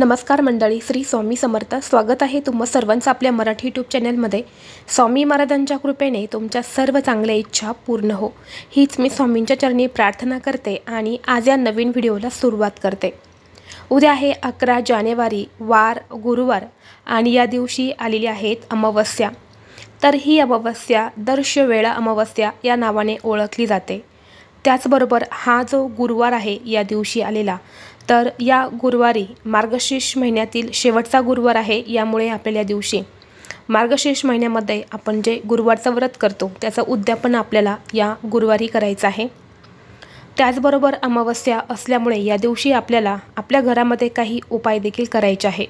नमस्कार मंडळी श्री स्वामी समर्थ. स्वागत आहे तुम्हा सर्वांचं आपल्या मराठी यूट्यूब चॅनलमध्ये स्वामी महाराजांच्या कृपेने तुमच्या सर्व चांगल्या इच्छा पूर्ण हो. हीच मी स्वामींच्या चरणी प्रार्थना करते आणि आज या नवीन व्हिडिओला सुरुवात करते. उद्या आहे अकरा जानेवारी वार गुरुवार आणि या दिवशी आलेली आहेत अमावस्या. तर ही अमावस्या दर्शवेळा अमावस्या या नावाने ओळखली जाते. त्याचबरोबर हा जो गुरुवार आहे या दिवशी आलेला तर या गुरुवारी मार्गशीर्ष महिन्यातील शेवटचा गुरुवार आहे यामुळे आपल्याला या दिवशी मार्गशीर्ष महिन्यामध्ये आपण जे गुरुवारचं व्रत करतो त्याचं उद्यापन आपल्याला या गुरुवारी करायचं आहे. त्याचबरोबर अमावस्या असल्यामुळे या दिवशी आपल्याला आपल्या घरामध्ये काही उपाय देखील करायचे आहे.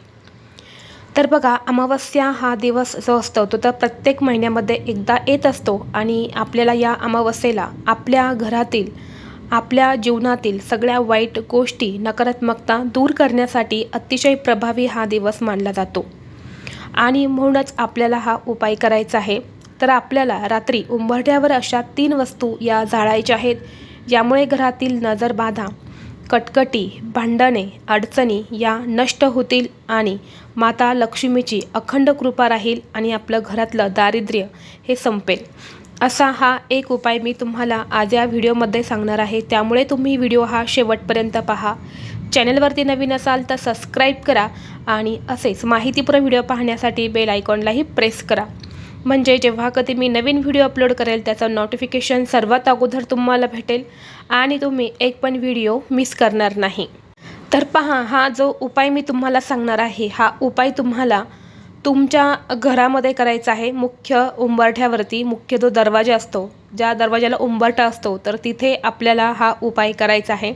तर बघा अमावस्या हा दिवस जो असतो तो तर प्रत्येक महिन्यामध्ये एकदा येत असतो आणि आपल्याला या अमावस्येला आपल्या घरातील आपल्या जीवनातील सगळ्या वाईट गोष्टी नकारात्मकता दूर करण्यासाठी अतिशय प्रभावी हा दिवस मानला जातो. आणि म्हणूनच आपल्याला हा उपाय करायचा आहे. तर आपल्याला रात्री उंबरठ्यावर अशा तीन वस्तू या जाळायच्या आहेत यामुळे घरातील नजरबाधा कटकटी भांडणे अडचणी या नष्ट होतील आणि माता लक्ष्मीची अखंड कृपा राहील आणि आपलं घरातलं दारिद्र्य हे संपेल. असा हा एक उपाय मी तुम्हाला आज या व्हिडिओमध्ये सांगणार आहे. त्यामुळे तुम्ही व्हिडिओ हा शेवटपर्यंत पहा. चॅनलवरती नवीन असाल तर सबस्क्राईब करा आणि असेच माहितीपूर्ण व्हिडिओ पाहण्यासाठी बेल आयकॉनलाही प्रेस करा. म्हणजे जेव्हा कधी मी नवीन व्हिडिओ अपलोड करेल त्याचं नोटिफिकेशन सर्वात अगोदर तुम्हाला भेटेल आणि तुम्ही एक पण व्हिडिओ मिस करणार नाही. तर पहा हा जो उपाय मी तुम्हाला सांगणार आहे हा उपाय तुम्हाला तुमच्या घरामध्ये करायचं आहे मुख्य उंबरठ्यावरती मुख्य जो दरवाजा असतो ज्या दरवाजाला उंबरठा असतो तर तिथे आपल्याला हा उपाय करायचा आहे.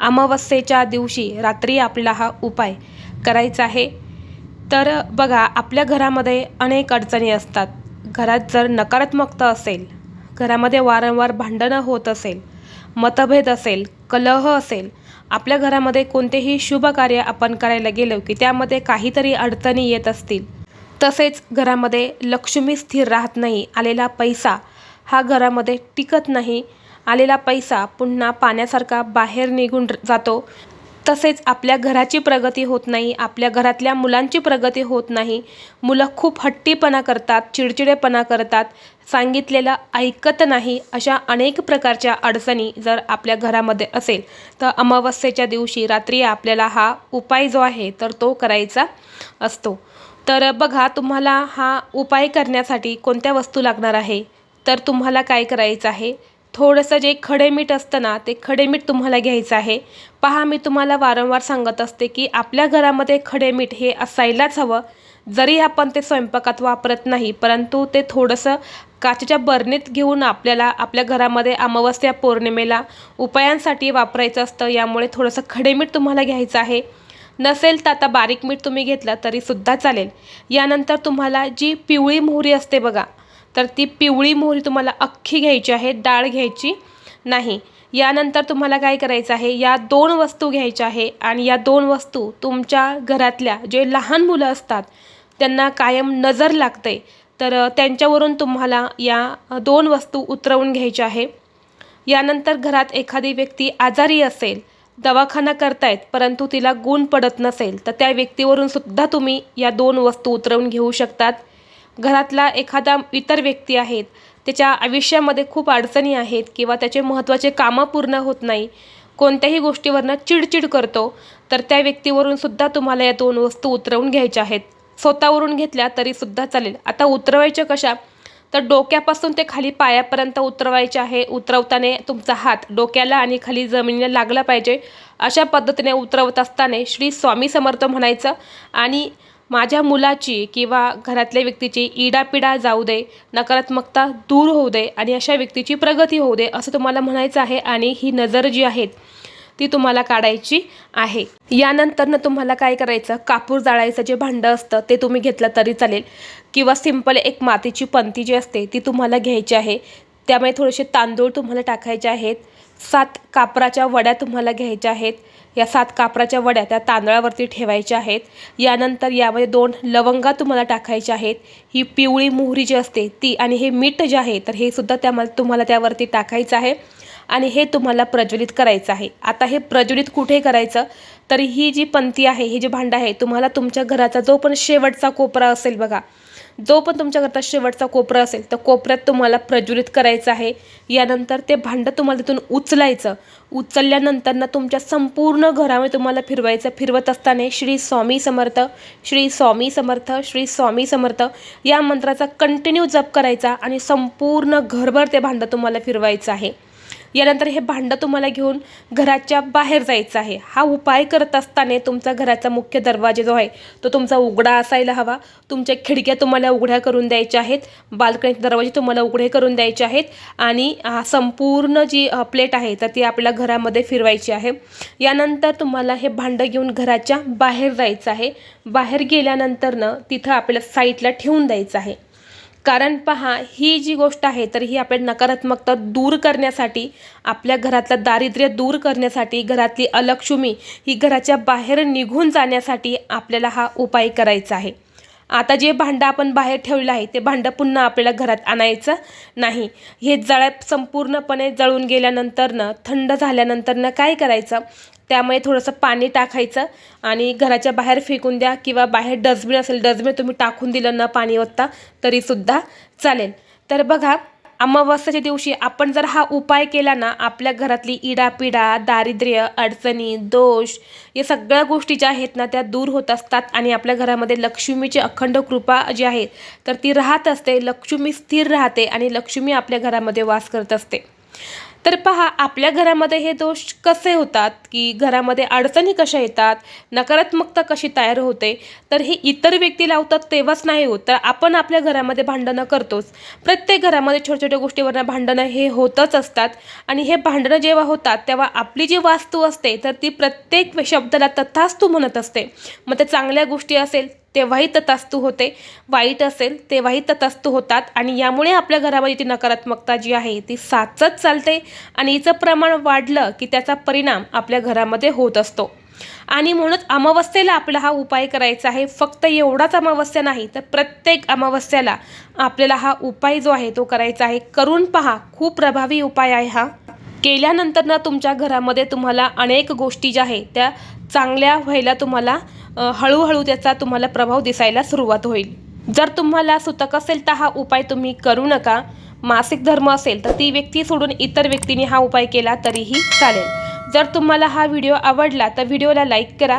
अमावस्येच्या दिवशी रात्री आपल्याला हा उपाय करायचा आहे. तर बघा आपल्या घरामध्ये अनेक अडचणी असतात. घरात जर नकारात्मकता असेल घरामध्ये वारंवार भांडणं होत असेल मतभेद असेल कलह असेल आपल्या घरामध्ये कोणतेही शुभ कार्य आपण करायला गेलो की त्यामध्ये काहीतरी अडचणी येत असतील. तसेच घरामध्ये लक्ष्मी स्थिर राहत नाही आलेला पैसा हा घरामध्ये टिकत नाही. आलेला पैसा पुन्हा पाण्यासारखा बाहेर निघून जातो. तसेच आपल्या घराची प्रगती होत नाही आपल्या घरातल्या मुलांची प्रगती होत नाही. मुलं खूप हट्टीपणा करतात चिडचिडेपणा करतात. सांगितलेलं ऐकत नाही अशा अनेक प्रकारच्या अडचणी जर आपल्या घरामध्ये असेल तर अमावस्येच्या दिवशी रात्री आपल्याला हा उपाय जो आहे तर तो करायचा असतो. तर बघा तुम्हाला हा उपाय करण्यासाठी कोणत्या वस्तू लागणार आहे? तर तुम्हाला काय करायचं आहे? थोडंसं जे खडे मीठ असतं ना ते खडे मीठ तुम्हाला घ्यायचं आहे. पहा मी तुम्हाला वारंवार सांगत असते की आपल्या घरामध्ये खडे मीठ हे असायलाच हवं. जरी आपण ते स्वयंपाकात वापरत नाही परंतु ते थोडंसं काचेच्या बरणीत घेऊन आपल्याला आपल्या घरामध्ये अमावस्या पौर्णिमेला उपायांसाठी वापरायचं असतं यामुळे थोडंसं खडे मीठ तुम्हाला घ्यायचं आहे. नसेल तर आता बारीक मीठ तुम्ही घेतलं तरीसुद्धा चालेल. यानंतर तुम्हाला जी पिवळी मोहरी असते बघा तर ती पिवळी मोहरी तुम्हाला अख्खी घ्यायची आहे डाळ घ्यायची नाही. यानंतर तुम्हाला काय करायचं आहे या दोन वस्तू घ्यायच्या आहे आणि या दोन वस्तू तुमच्या घरातल्या जे लहान मुलं असतात त्यांना कायम नजर लागते. तर त्यांच्यावरून तुम्हाला या दोन वस्तू उतरवून घ्यायच्या आहे. यानंतर घरात एखादी व्यक्ती आजारी असेल दवाखाना करतायत परंतु तिला गुण पडत नसेल तर त्या व्यक्तीवरून सुद्धा तुम्ही या दोन वस्तू उतरवून घेऊ शकतात. घरातला एखादा इतर व्यक्ती आहेत त्याच्या आयुष्यामध्ये खूप अडचणी आहेत किंवा त्याचे महत्त्वाचे कामं पूर्ण होत नाही कोणत्याही गोष्टीवरनं चिडचिड करतो तर त्या व्यक्तीवरून सुद्धा तुम्हाला या दोन वस्तू उतरवून घ्यायच्या आहेत. स्वतःवरून घेतल्या तरीसुद्धा चालेल. आता उतरवायच्या कशा? तर डोक्यापासून ते खाली पायापर्यंत उतरवायचे आहे. उतरवताना तुमचा हात डोक्याला आणि खाली जमिनीला लागला पाहिजे. अशा पद्धतीने उतरवत असताना श्री स्वामी समर्थ म्हणायचं आणि माझ्या मुलाची किंवा घरातल्या व्यक्तीची इडापिडा जाऊ दे नकारात्मकता दूर होऊ दे आणि अशा व्यक्तीची प्रगती होऊ दे असं तुम्हाला म्हणायचं आहे आणि ही नजर जी आहे ती तुम्हाला काढायची आहे. यानंतरनं तुम्हाला काय करायचं? कापूर जाळायचं जे भांडं असतं ते तुम्ही घेतलं तरी चालेल. किंवा सिंपल एक मातीची पंती जी असते ती तुम्हाला घ्यायची आहे. त्यामुळे थोडेसे तांदूळ तुम्हाला टाकायचे आहेत. सात कापराच्या वड्या तुम्हाला घ्यायच्या आहेत. या सात कापराच्या वड्या त्या तांदळावरती ठेवायच्या आहेत. यानंतर यामध्ये दोन लवंगा तुम्हाला टाकायच्या आहेत. ही पिवळी मोहरी जी असते ती आणि हे मीठ जे आहे तर हे सुद्धा त्या तुम्हाला त्यावरती टाकायचं आहे आणि हे तुम्हाला प्रज्वलित करायचं आहे. आता हे प्रज्वलित कुठे करायचं? तर ही जी पंथी आहे हे जे भांडं आहे तुम्हाला तुमच्या घराचा जो पण शेवटचा कोपरा असेल बघा जो पण तुमच्याकरता शेवटचा कोपरा असेल तर कोपऱ्यात तुम्हाला प्रज्वलित करायचं आहे. यानंतर ते भांडं तुम्हाला तिथून उचलायचं. उचलल्यानंतर ना तुमच्या संपूर्ण घरामध्ये तुम्हाला फिरवायचं. फिरवत असताना श्री स्वामी समर्थ श्री स्वामी समर्थ श्री स्वामी समर्थ या मंत्राचा कंटिन्यू जप करायचा आणि संपूर्ण घरभर ते भांडं तुम्हाला फिरवायचं आहे. यानंतर हे भांडं तुम्हाला घेऊन घराच्या बाहेर जायचं आहे. हा उपाय करत असताना तुमचा घराचा मुख्य दरवाजा जो आहे तो तुमचा उघडा असायला हवा. तुमच्या खिडक्या तुम्हाला उघड्या करून द्यायच्या आहेत. बाल्कनीचे दरवाजे तुम्हाला उघडे करून द्यायचे आहेत. आणि हा संपूर्ण जी प्लेट आहे तर ती आपल्या घरामध्ये फिरवायची आहे. यानंतर तुम्हाला हे भांडं घेऊन घराच्या बाहेर जायचं आहे. बाहेर गेल्यानंतरनं तिथं आपल्याला साईडला ठेवून द्यायचं आहे. कारण पहा ही जी गोष्ट आहे तर ही आपल्या नकारात्मकता दूर करण्यासाठी आपल्या घरातलं दारिद्र्य दूर करण्यासाठी घरातली अलक्ष्मी ही घराच्या बाहेर निघून जाण्यासाठी आपल्याला हा उपाय करायचा आहे. आता जे भांडं आपण बाहेर ठेवलं आहे ते भांडं पुन्हा आपल्याला घरात आणायचं नाही. हे जळ्यात संपूर्णपणे जळून गेल्यानंतरनं थंड झाल्यानंतरनं काय करायचं? त्यामुळे थोडंसं पाणी टाकायचं आणि घराच्या बाहेर फेकून द्या किंवा बाहेर डस्टबिन असेल डस्टबिन तुम्ही टाकून दिलं न पाणी ओतता तरीसुद्धा चालेल. तर बघा अमावस्याच्या दिवशी आपण जर हा उपाय केला ना आपल्या घरातली इडापिडा दारिद्र्य अडचणी दोष या सगळ्या गोष्टी ज्या आहेत ना त्या दूर होत असतात आणि आपल्या घरामध्ये लक्ष्मीची अखंड कृपा जी आहे तर ती राहत असते लक्ष्मी स्थिर राहते आणि लक्ष्मी आपल्या घरामध्ये वास करत असते. तर पहा आपल्या घरामध्ये हे दोष कसे होतात? की घरामध्ये अडचणी कशा येतात? नकारात्मकता कशी तयार होते? तर हे इतर व्यक्ती लावतात तेव्हाच नाही होत. तर आपण आपल्या घरामध्ये भांडणं करतोच. प्रत्येक घरामध्ये छोट्या छोट्या गोष्टीवरनं भांडणं हे होतच असतात. आणि हे भांडणं जेव्हा होतात तेव्हा आपली जी वास्तू असते तर ती प्रत्येक शब्दाला तथास्तू म्हणत असते. मग ते चांगल्या गोष्टी असेल तेव्हाही ततस्तू होते. वाईट असेल तेव्हाही ततस्तू होतात आणि यामुळे आपल्या घरामध्ये ती नकारात्मकता जी आहे ती साचत चालते आणि हिचं प्रमाण वाढलं की त्याचा परिणाम आपल्या घरामध्ये होत असतो. आणि म्हणूनच अमावस्येला आपला हा उपाय करायचा आहे. फक्त एवढाच अमावस्या नाही तर प्रत्येक अमावस्याला आपल्याला हा उपाय जो आहे तो करायचा आहे. करून पहा खूप प्रभावी उपाय आहे हा. केल्यानंतर ना तुमच्या घरामध्ये तुम्हाला अनेक गोष्टी ज्या आहेत त्या चांगल्या व्हायला तुम्हाला हळूहळू त्याचा तुम्हाला प्रभाव दिसायला सुरुवात होईल. जर तुम्हाला सुतक असेल तर हा उपाय तुम्ही करू नका. मासिक धर्म असेल तर ती व्यक्ती सोडून इतर व्यक्तीने हा उपाय केला तरीही चालेल. जर तुम्हाला हा व्हिडिओ आवडला तर व्हिडिओला लाईक करा.